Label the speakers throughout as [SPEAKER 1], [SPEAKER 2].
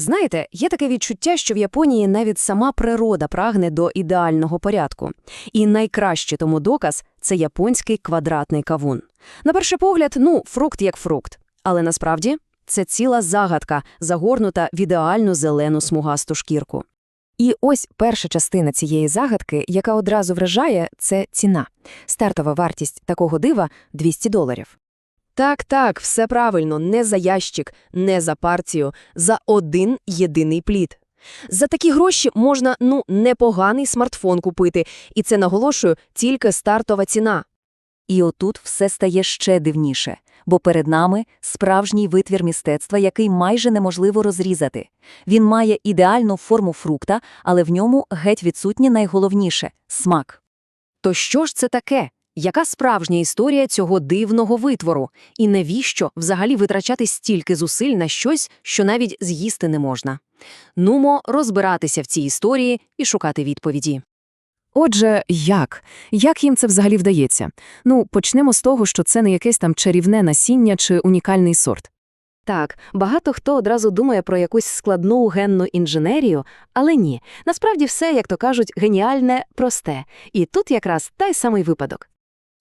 [SPEAKER 1] Знаєте, є таке відчуття, що в Японії навіть сама природа прагне до ідеального порядку. І найкраще тому доказ – це японський квадратний кавун. На перший погляд, ну, фрукт як фрукт. Але насправді це ціла загадка, загорнута в ідеальну зелену смугасту шкірку.
[SPEAKER 2] І ось перша частина цієї загадки, яка одразу вражає, це ціна. Стартова вартість такого дива – 200 доларів.
[SPEAKER 1] Так, так, все правильно, не за ящик, не за партію, за один єдиний плід. За такі гроші можна, ну, непоганий смартфон купити, і це, наголошую, тільки стартова ціна.
[SPEAKER 3] І отут все стає ще дивніше, бо перед нами справжній витвір мистецтва, який майже неможливо розрізати. Він має ідеальну форму фрукта, але в ньому геть відсутнє найголовніше – смак.
[SPEAKER 1] То що ж це таке? Яка справжня історія цього дивного витвору? І навіщо взагалі витрачати стільки зусиль на щось, що навіть з'їсти не можна? Нумо розбиратися в цій історії і шукати відповіді.
[SPEAKER 2] Отже, як? Як їм це взагалі вдається? Ну, почнемо з того, що це не якесь там чарівне насіння чи унікальний сорт.
[SPEAKER 1] Так, багато хто одразу думає про якусь складну генну інженерію, але ні. Насправді все, як то кажуть, геніальне, просте. І тут якраз той самий випадок.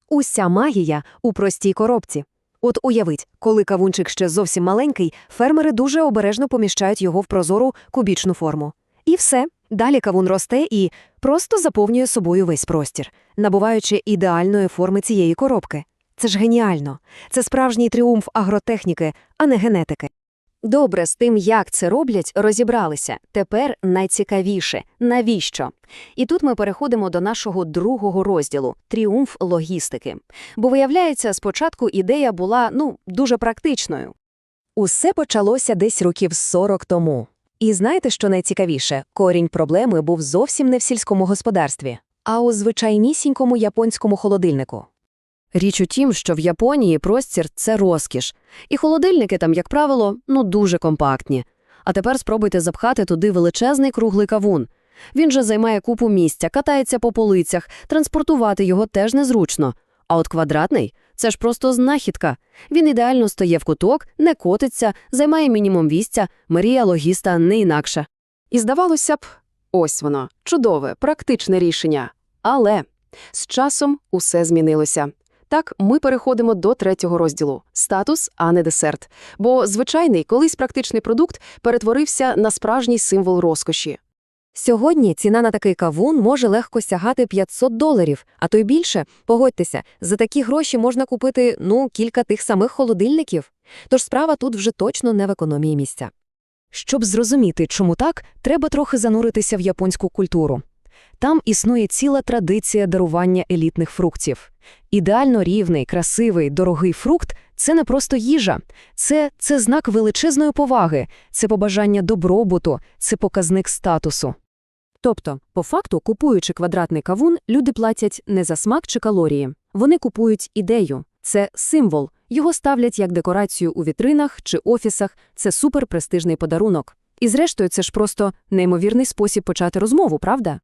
[SPEAKER 1] Уся магія у простій коробці. От уявіть, коли кавунчик ще зовсім маленький, фермери дуже обережно поміщають його в прозору кубічну форму. І все. Далі кавун росте і просто заповнює собою весь простір, набуваючи ідеальної форми цієї коробки. Це ж геніально. Це справжній тріумф агротехніки, а не генетики. Добре, з тим, як це роблять, розібралися. Тепер найцікавіше – навіщо? І тут ми переходимо до нашого другого розділу – тріумф логістики. Бо, виявляється, спочатку ідея була, ну, дуже практичною. Усе почалося десь років 40 тому. І знаєте, що найцікавіше? Корінь проблеми був зовсім не в сільському господарстві, а у звичайнісінькому японському холодильнику. Річ у тім, що в Японії простір – це розкіш. І холодильники там, як правило, ну дуже компактні. А тепер спробуйте запхати туди величезний круглий кавун. Він же займає купу місця, катається по полицях, транспортувати його теж незручно. А от квадратний – це ж просто знахідка. Він ідеально стоє в куток, не котиться, займає мінімум місця, мрія логіста не інакше. І здавалося б, ось воно, чудове, практичне рішення. Але з часом усе змінилося. Так, ми переходимо до третього розділу – статус, а не десерт. Бо звичайний, колись практичний продукт перетворився на справжній символ розкоші. Сьогодні ціна на такий кавун може легко сягати 500 доларів, а то й більше. Погодьтеся, за такі гроші можна купити, ну, кілька тих самих холодильників. Тож справа тут вже точно не в економії місця. Щоб зрозуміти, чому так, треба трохи зануритися в японську культуру. Там існує ціла традиція дарування елітних фруктів. Ідеально рівний, красивий, дорогий фрукт – це не просто їжа. Це, це знак величезної поваги, це побажання добробуту, це показник статусу. Тобто, по факту, купуючи квадратний кавун, люди платять не за смак чи калорії. Вони купують ідею. Це символ. Його ставлять як декорацію у вітринах чи офісах. Це суперпрестижний подарунок. І зрештою, це ж просто неймовірний спосіб почати розмову, правда?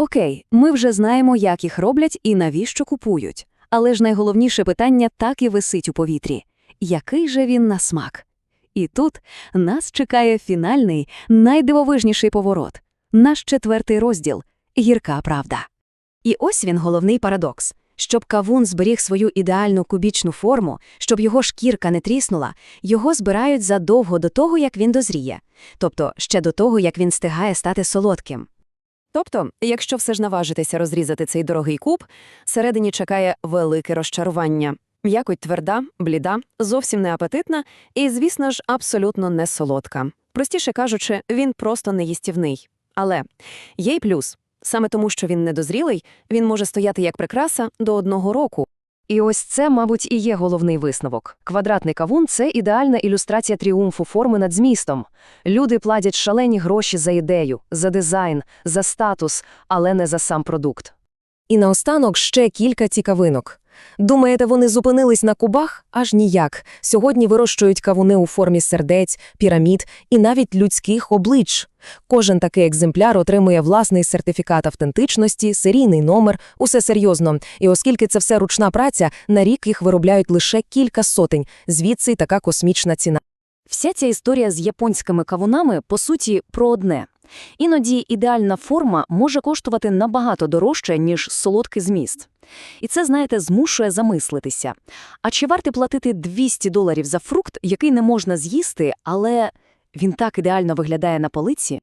[SPEAKER 1] Окей, ми вже знаємо, як їх роблять і навіщо купують. Але ж найголовніше питання так і висить у повітрі. Який же він на смак? І тут нас чекає фінальний, найдивовижніший поворот. Наш четвертий розділ – гірка правда. І ось він головний парадокс. Щоб кавун зберіг свою ідеальну кубічну форму, щоб його шкірка не тріснула, його збирають задовго до того, як він дозріє. Тобто ще до того, як він стигає стати солодким. Тобто, якщо все ж наважитися розрізати цей дорогий куб, всередині чекає велике розчарування. М'якоть тверда, бліда, зовсім не апетитна і, звісно ж, абсолютно не солодка. Простіше кажучи, він просто неїстівний. Але є й плюс. Саме тому, що він недозрілий, він може стояти як прикраса до одного року. І ось це, мабуть, і є головний висновок. Квадратний кавун – це ідеальна ілюстрація тріумфу форми над змістом. Люди платять шалені гроші за ідею, за дизайн, за статус, але не за сам продукт. І наостанок ще кілька цікавинок. Думаєте, вони зупинились на кубах? Аж ніяк. Сьогодні вирощують кавуни у формі сердець, пірамід і навіть людських облич. Кожен такий екземпляр отримує власний сертифікат автентичності, серійний номер, усе серйозно. І оскільки це все ручна праця, на рік їх виробляють лише кілька сотень, звідси така космічна ціна.
[SPEAKER 3] Вся ця історія з японськими кавунами, по суті, про одне. Іноді ідеальна форма може коштувати набагато дорожче, ніж солодкий зміст. І це, знаєте, змушує замислитися. А чи варто платити 200 доларів за фрукт, який не можна з'їсти, але він так ідеально виглядає на полиці?